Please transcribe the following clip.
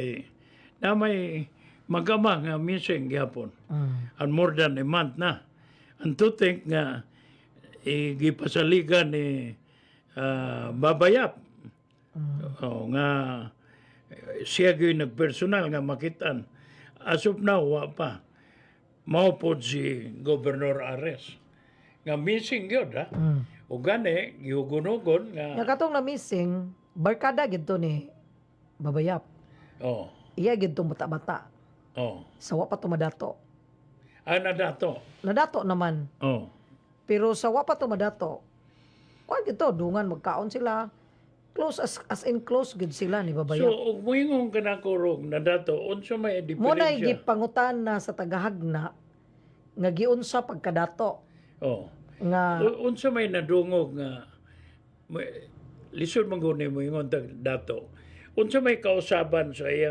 eh, na may magama nga missing gyapon. Mm. And more than a month na. Ang tutik nga eh, gipasaligan ni ah, Babayap. Oh, nga eh, siya gyud nagpersonal nga makitan. As of now, wa pa. Maupod si Governor Ares. Nga missing yun, ha? Mm. O gani, gihugunugon nga, Nga katong na missing, barkada gid to ni Babayap. Oh, Iya gid bata-bata. oh, Sa wa pa to madato. ana dato, Nadato naman. oh, Pero sa wa pa to madato, kuan gid to, dungan magkaon sila. Close as as in close gid sila ni So, Babayap. ug moingong kanakurog na dato, unsa may Mo na diferensya? gipangutan na sa tagahagna nga giunsa pagkadato Oh. nga unsa may nadungog nga may, lisod man guni mo ingon tag dato. Unsa may kausaban sa iya